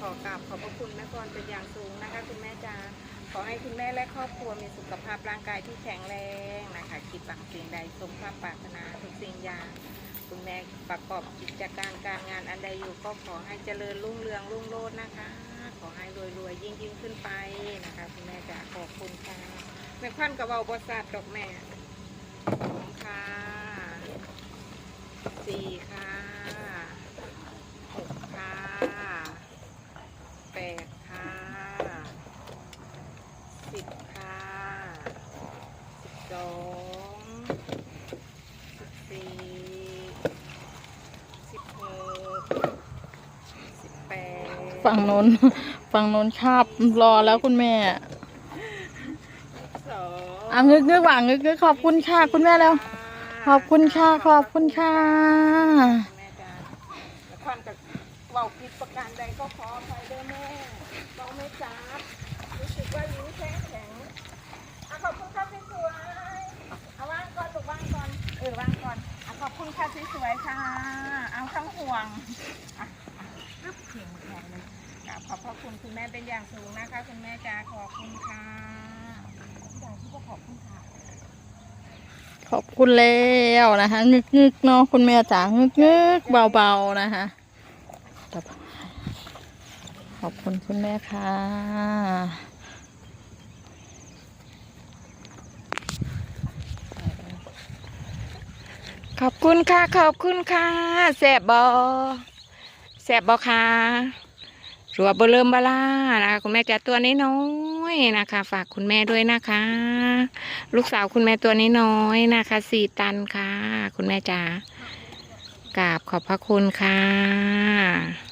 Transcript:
ขอกราบขอบพระคุณแม่พรเป็นอย่างสูงนะคะ คุณแม่จ๋าขอให้คุณแม่และครอบครัวมีสุขภาพร่างกายที่แข็งแรงนะคะคิดหวังสิ่งใดสมความปรารถนาทุกสิ่งอย่าง คุณแม่ประกอบกิจการการงานอันใดอยู่ก็ขอให้เจริญรุ่งเรืองรุ่งโรจน์นะคะ ขอให้รวยรวยๆยิ่งยิ่งขึ้นไปนะคะคุณแม่จ๋าขอบคุณค่ะแม่ควันกับเบาบริษัทดอกแม่สองค่ะสี่ค่ะหกค่ะแปดค่ะ สิบค่ะสิบสองสิบสี่สิบหกสิบแปดฝั่งโน้น ฝั่งโน้นคาบรอแล้วคุณแม่สองอะงึกงึกหว่างงึกงึกขอบคุณค่ะคุณแม่แล้ว ขอบคุณค่ะขอบคุณค่ะแม่จ้าแล้วท่านกับเว่าผิดประการใดก็ขออภัยด้วยแม่เราไม่จับรู้สึกว่ายิ้ คุณค่ะที่สวยค่ะ เอาทั้งห่วงอะอะรึบเพียงแข็งเลยกราบขอบพระคุณคุณแม่เป็นอย่างสูงนะคะ คุณแม่จ้าขอบคุณค่ะอยากที่จะขอบคุณค่ะ ขอบคุณแล้วนะคะงึกงึกเนาะคุณแม่จ๋างึกงึกเบาๆนะคะขอบคุณคุณแม่ค่ะ ขอบคุณค่ะ ขอบคุณค่ะแสบบอแสบบอค่ะรัวเบอเริ่มบล่านะคะคุณแม่จ๋าตัวน้อยๆนะคะ ฝากคุณแม่ด้วยนะคะ ลูกสาวคุณแม่ตัวน้อยๆนะคะสี่ตันค่ะ คุณแม่จ๋ากราบขอบพระคุณค่ะ